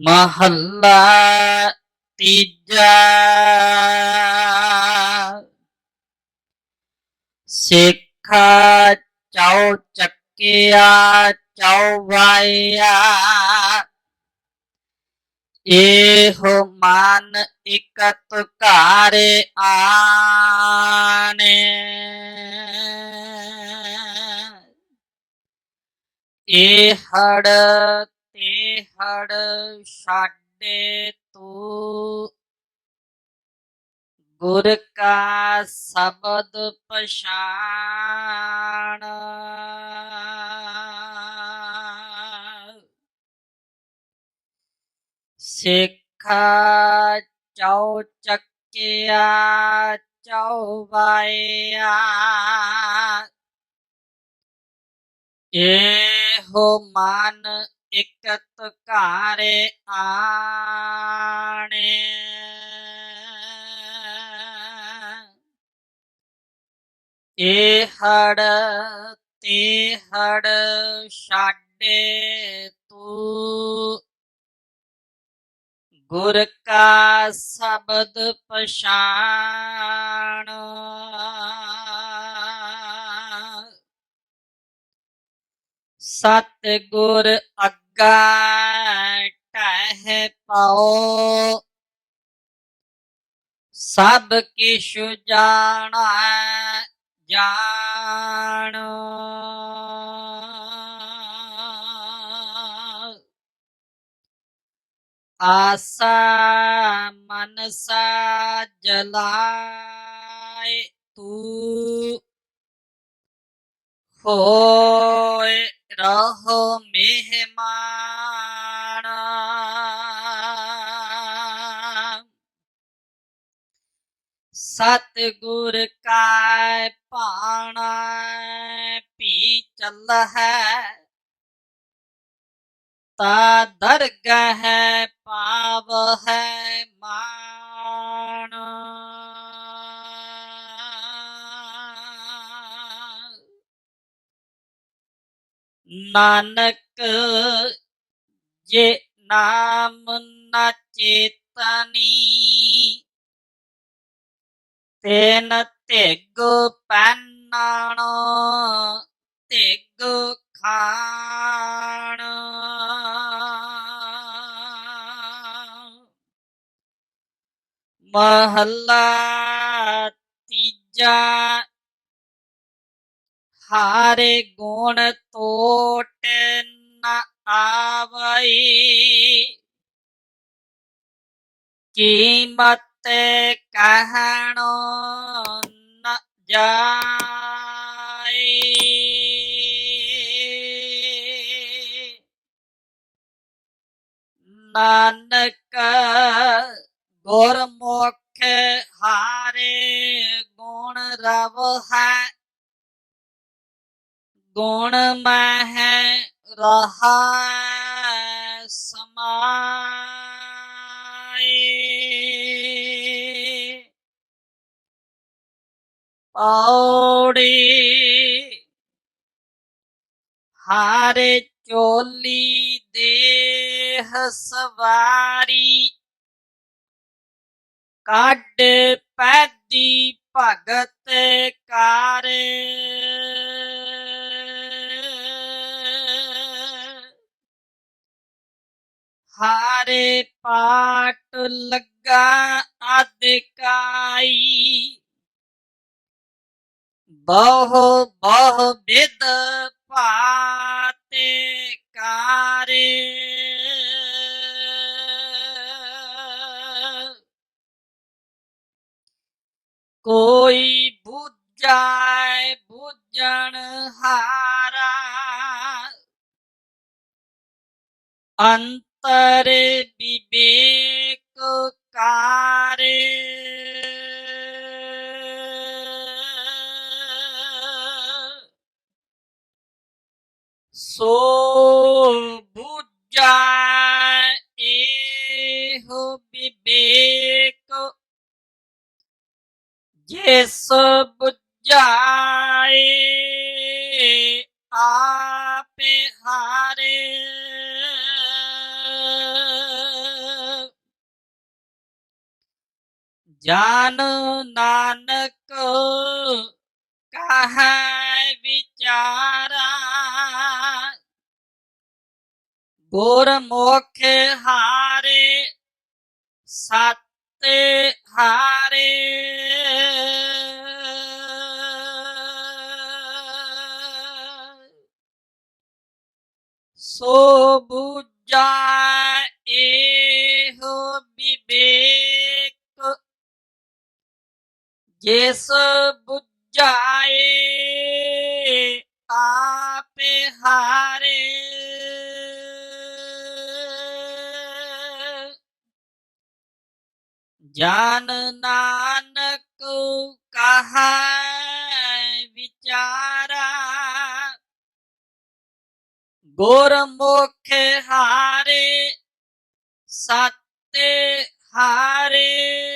ਮਹੱਲਾ ਤੀਜਾ। ਸਿੱਖਾ ਚੌ ਚੱਕਿਆ ਚੌ ਵਾਇਆ। ਇਹੋ ਮਨ ਇਕਤ ਘਰ ਆਣੇ। ਇਹ ਹੜ ਹੜ ਛਾਡੇ ਤੂੰ। ਗੁਰ ਕਾ ਸ਼ਬਦ ਪਛਾਣ। ਸਿੱਖਾ ਚੌ ਚੱਕਿਆ ਚੌ ਵਾਇਆ। ਇਹੋ ਮਨ ਇਕਤ ਘਰ ਆਣੇ। ਇਹ ਹੜ ਤੇ ਹੜ ਛਾਡੇ ਤੂੰ। ਗੁਰ ਕਾ ਸ਼ਬਦ ਪਛਾਣ। ਸਤ ਗੁਰ ਅੱਗਾ ਟਹਿ ਪਾਓ। ਸਭ ਕਿਛ ਜਾਣਾ ਜਾਣੋ। ਆਸਾ ਮਨਸਾ ਜਲਾਏ ਤੂੰ। ਹੋਏ ਰਹੋ ਮਹਿਮਾਨ। ਸਤ ਗੁਰ ਕਾ ਪਾਣਾ ਪੀ ਚੱਲ ਹੈ। ਤਾ ਦਰਗਹ ਪਾਵ ਹੈ ਨਾਨਕ ਜੇ ਨਾਮ ਨਾ ਚੇਤਨੀ ਤੈਨ ਤਿਗ ਪੈਨਾਣ ਤਿਗ ਖਾਣ। ਮਹੱਲਾ ਤੀਜਾ ਹਾਰੇ ਗੁਣ ਤੋਟ ਨ ਆਵਈ। ਕੀਮਤ ਕਹਿਣੋ ਨ ਜਾਏ ਨਾਨਕ ਗੁਰਮੁਖ ਹਾਰੇ ਗੁਣ ਰਵ ਹੈ ਗੁਣ ਮਹਿ ਰਹਾ ਸਮਾਏ ਪੌੜੀ ਹਾਰੇ ਚੋਲੀ ਦੇਹ ਸਵਾਰੀ। ਕੱਢ ਪੈਦੀ ਭਗਤ ਕਾਰ। ਹਾਰੇ ਪਾਟ ਲੱਗਾ ਅਧਿਕਾਈ। ਬਹੁ ਬਹੁ ਵਿਦ ਭਾਤੇ ਕਾਰੇ। ਕੋਈ ਬੁਝਾਏ ਬੁਝਣ ਹਾਰਾ। ਅੰਤ ਅੰਤਰ ਵਿਵੇਕ ਕਾਰੇ। ਸੋ ਬੁਝੈ ਇਹੋ ਵਿਵੇਕ। ਜਿਸ ਬੁਝਾਏ ਆਪੇ ਹਾਰੇ। ਜਾਨ ਨਾਨਕ ਕਹੈ ਵਿਚਾਰਾ? ਗੁਰਮੁਖ ਹਾਰੇ ਸਤ ਹਾਰੇ। ਸੋ ਬੁਝਾ ਜਿਸ ਬੁਝਾਏ ਆਪੇ ਹਾਰੇ। ਜਾਨ ਨਾਨਕ ਕਹਾ ਵਿਚਾਰਾ ਗੁਰਮੁਖ ਹਾਰੇ ਸਤ ਹਾਰੇ।